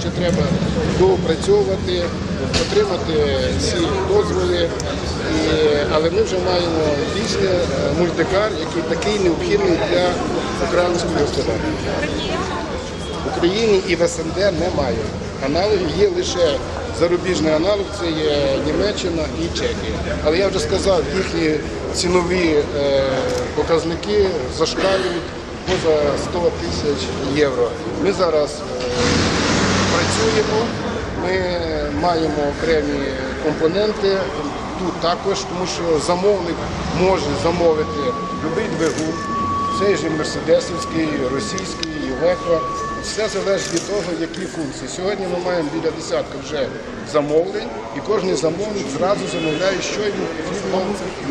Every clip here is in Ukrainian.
Ще треба доопрацьовувати, отримати всі дозволи, але ми вже маємо дійсно е, мультикар, який такий необхідний для українського господарства. В Україні і в СНД немає. Аналогів є лише зарубіжний аналог, це є Німеччина і Чехія. Але я вже сказав, їхні цінові е, показники зашкалюють поза 100 тисяч євро. Ми зараз е, працюємо, ми маємо окремі компоненти тут також, тому що замовник може замовити будь-який двигун, цей же мерседесівський, російський, Євеко. Все залежить від того, які функції. Сьогодні ми маємо біля десятка вже замовлень, і кожен замовник зразу замовляє, що йому потрібно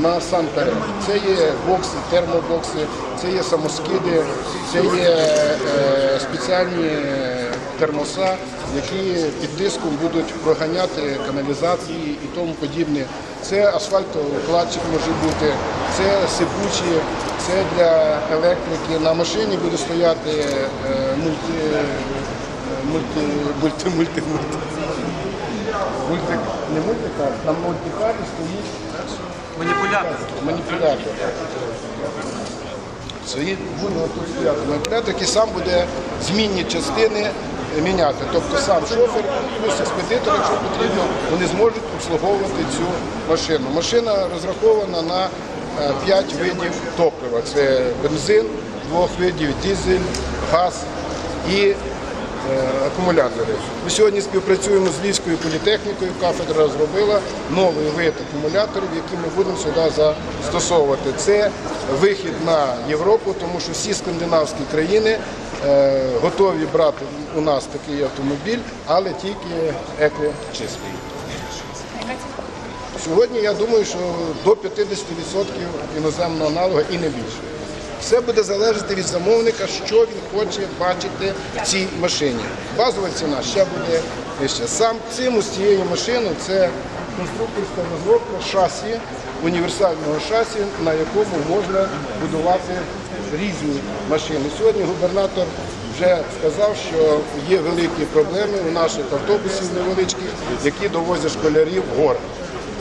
на сам перед. Це є бокси, термобокси, це є самоскиди, це є е, спеціальні термоса, які під тиском будуть проганяти каналізації і тому подібне. Це асфальтоукладчик може бути, це сипучі, це для електрики. На машині буде стояти е, мульти, е, мульти, мульти, мульти, мульти. Мульти, не мультикар, на мультикарі стоїть Маніпулятор. маніпулятор. Свої буде стояти маніпулятор, який сам буде змінні частини міняти. Тобто сам шофер плюс експедитор, якщо потрібно, вони зможуть обслуговувати цю машину. Машина розрахована на 5 видів топлива. Це бензин, двох видів, дизель, газ і е, акумулятори. Ми сьогодні співпрацюємо з Львівською політехнікою. Кафедра зробила новий вид акумуляторів, які ми будемо сюди застосовувати. Це вихід на Європу, тому що всі скандинавські країни е, готові брати у нас такий автомобіль, але тільки екочистий. Сьогодні я думаю, що до 50% іноземного аналога і не більше. Все буде залежати від замовника, що він хоче бачити в цій машині. Базова ціна ще буде вища. Сам цим з цією машиною це конструкторська розробка шасі, універсального шасі, на якому можна будувати різні машини. Сьогодні губернатор вже сказав, що є великі проблеми у наших автобусів невеличких, які довозять школярів в гори.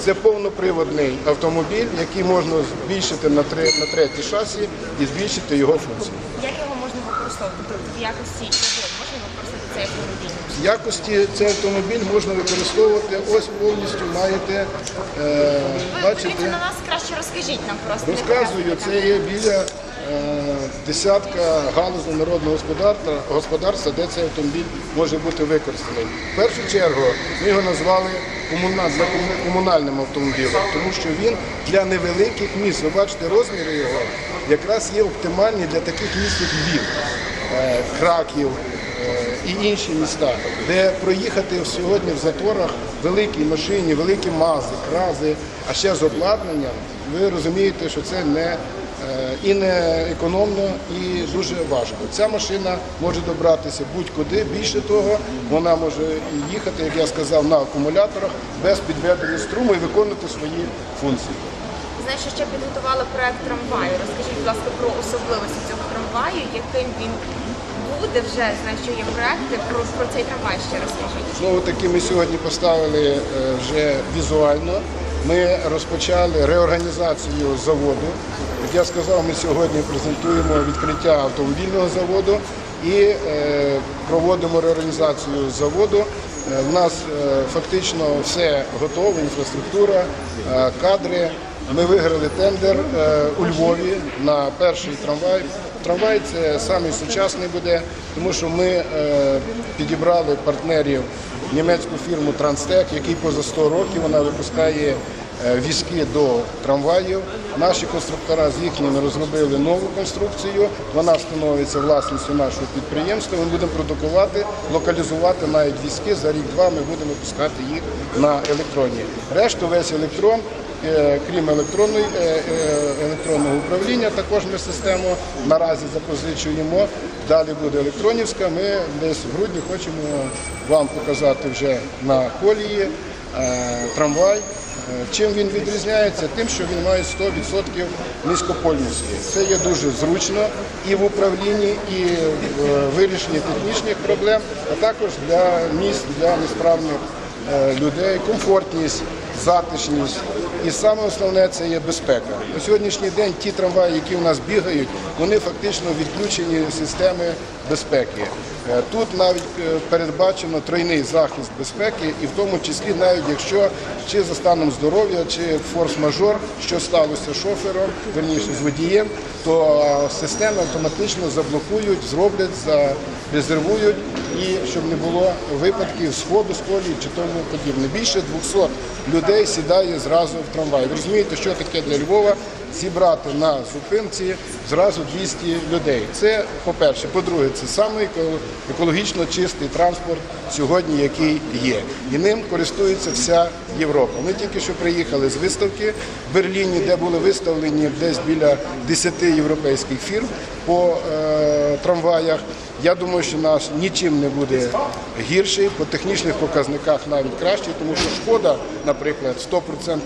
Це повноприводний автомобіль, який можна збільшити на три на третій шасі і збільшити його функції. Як його можна використовувати? Тобто в якості чого можна використовувати цей автомобіль? В якості цей автомобіль можна використовувати. Ось повністю маєте е, Ви бачите. на нас краще розкажіть нам просто. Розказую, це є біля десятка галузей народного господарства, господарства, де цей автомобіль може бути використаний. В першу чергу ми його назвали комунальним автомобілем, тому що він для невеликих міст. Ви бачите, розміри його якраз є оптимальні для таких міст, як Львів, е, Краків. е, І інші міста, де проїхати сьогодні в заторах великій машині, великі мази, крази, а ще з обладнанням, ви розумієте, що це не е, і не економно, і дуже важко. Ця машина може добратися будь-куди. Більше того, вона може і їхати, як я сказав, на акумуляторах без підведення струму і виконувати свої функції. Знаю, що ще підготували проект трамваю. Розкажіть, будь ласка, про особливості цього трамваю, яким він буде вже. Знаю, що є проекти. Про, про цей трамвай ще розкажіть. Знову таки ми сьогодні поставили е, вже візуально. Ми розпочали реорганізацію заводу. Як я сказав, ми сьогодні презентуємо відкриття автомобільного заводу і е, проводимо реорганізацію заводу. Е, У нас е, фактично все готове, інфраструктура, е, кадри. Ми виграли тендер е, у Львові на перший трамвай. Трамвай це самий сучасний буде, тому що ми е, підібрали партнерів німецьку фірму Транстек, який поза 100 років вона випускає е, візки до трамваїв. Наші конструктора з їхніми розробили нову конструкцію. Вона становиться власністю нашого підприємства. Ми будемо продукувати, локалізувати навіть візки. За рік-два ми будемо пускати їх на електронні. Решту весь електрон. Е, Крім е, е, електронного управління, також ми систему наразі запозичуємо. Далі буде електронівська. Ми десь в грудні хочемо вам показати вже на колії е, трамвай, Чим він відрізняється? Тим, що він має 100% низькопольності. Це є дуже зручно і в управлінні, і в е, вирішенні технічних проблем, а також для міст, для несправних е, людей, комфортність, затишність. І саме основне це є безпека. На сьогоднішній день ті трамваї, які у нас бігають, вони фактично відключені системи безпеки. Е, Тут навіть е, передбачено тройний захист безпеки, і в тому числі навіть якщо чи за станом здоров'я, чи форс-мажор, що сталося шофером, верніше з водієм, то е, системи автоматично заблокують, зроблять, зарезервують і щоб не було випадків сходу з колії чи тому подібне. Більше 200 людей сідає зразу в трамвай. Ви розумієте, що таке для Львова зібрати на зупинці зразу 200 людей. Це по-перше. По-друге, це саме екологічно чистий транспорт сьогодні, який є. І ним користується вся Європа. Ми тільки що приїхали з виставки в Берліні, де були виставлені десь біля 10 європейських фірм по е, трамваях. Я думаю, що наш нічим не буде гірший, по технічних показниках навіть кращий, тому що шкода, наприклад, 100%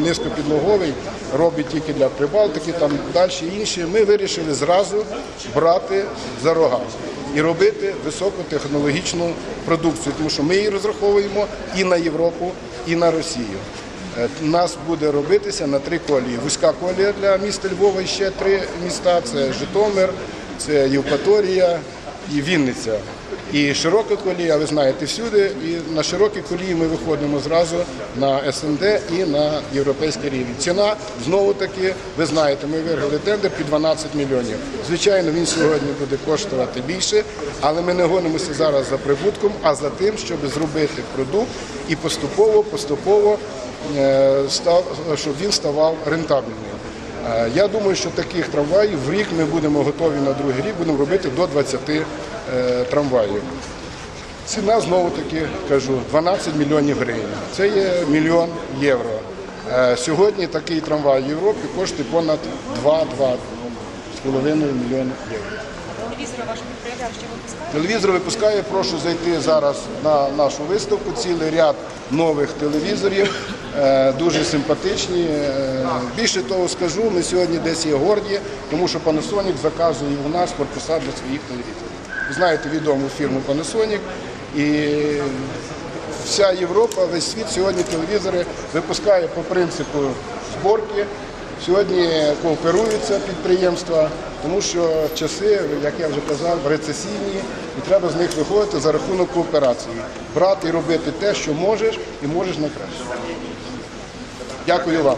низькопідлоговий робить тільки для Прибалтики, там далі інші. Ми вирішили зразу брати за рога і робити високотехнологічну продукцію, тому що ми її розраховуємо і на Європу, і на Росію. Е, У нас буде робитися на три колії. Вузька колія для міста Львова і ще три міста: це Житомир, це Євпаторія і Вінниця. І широка колія, ви знаєте, всюди. І на широкій колії ми виходимо зразу на СНД і на європейський рівень. Ціна знову таки, ви знаєте, ми виграли тендер під 12 мільйонів. Звичайно, він сьогодні буде коштувати більше, але ми не гонимося зараз за прибутком, а за тим, щоб зробити продукт і поступово, поступово е, щоб він ставав рентабельним. Е, Я думаю, що таких трамваїв в рік ми будемо готові на другий рік, будемо робити до 20 е, трамваїв. Ціна знову таки кажу 12 мільйонів гривень. Це є мільйон євро. Е, Сьогодні такий трамвай в Європі коштує понад 2-2,5 мільйони євро. Телевізори вашого підприємства ще випускають? Телевізор випускає, прошу зайти зараз на нашу виставку. Цілий ряд нових телевізорів, дуже симпатичні. Е, Більше того скажу, ми сьогодні десь є горді, тому що Panasonic заказує у нас корпуса для своїх телевізорів. Знаєте відому фірму Panasonic і вся Європа, весь світ сьогодні телевізори випускає по принципу зборки. Сьогодні кооперуються підприємства, тому що часи, як я вже казав, рецесійні, і треба з них виходити за рахунок кооперації. Брати і робити те, що можеш, і можеш на краще. Дякую вам.